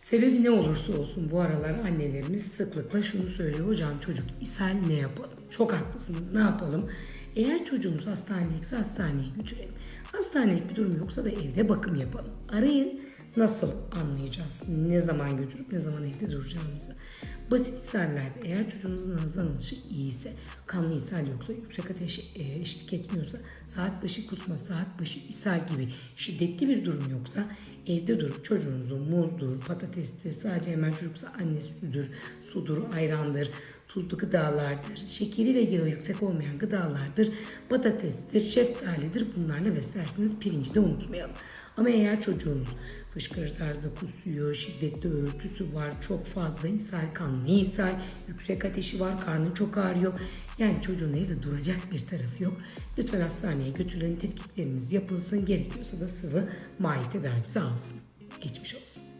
Sebebi ne olursa olsun bu aralar annelerimiz sıklıkla şunu söylüyor. Hocam çocuk ishal ne yapalım? Çok haklısınız ne yapalım? Eğer çocuğumuz hastanelikse hastaneye götürelim. Hastanelik bir durum yoksa da evde bakım yapalım. Arayın nasıl anlayacağız? Ne zaman götürüp ne zaman evde duracağımızı. Basit ishallerde eğer çocuğunuzun hızdan alışı iyiyse, kanlı ishal yoksa, yüksek ateş e, eşlik etmiyorsa, saat başı kusma, saat başı ishal gibi şiddetli bir durum yoksa evde durup çocuğunuzun muzdur, patatestir, sadece hemen çocuksa anne sütüdür, sudur, ayrandır, tuzlu gıdalardır, şekeri ve yağı yüksek olmayan gıdalardır, patatestir, şeftalidir bunlarla beslersiniz. Pirinci de unutmayalım. Ama eğer çocuğunuz fışkırır tarzda kusuyor, şiddetli örtüsü var, çok fazla ishal, kanlı ishal, yüksek ateşi var, karnı çok ağrıyor. Yani çocuğun evde duracak bir tarafı yok. Lütfen hastaneye götürün, tetkiklerimiz yapılsın, gerekiyorsa da sıvı mahi tedavisi alsın. Geçmiş olsun.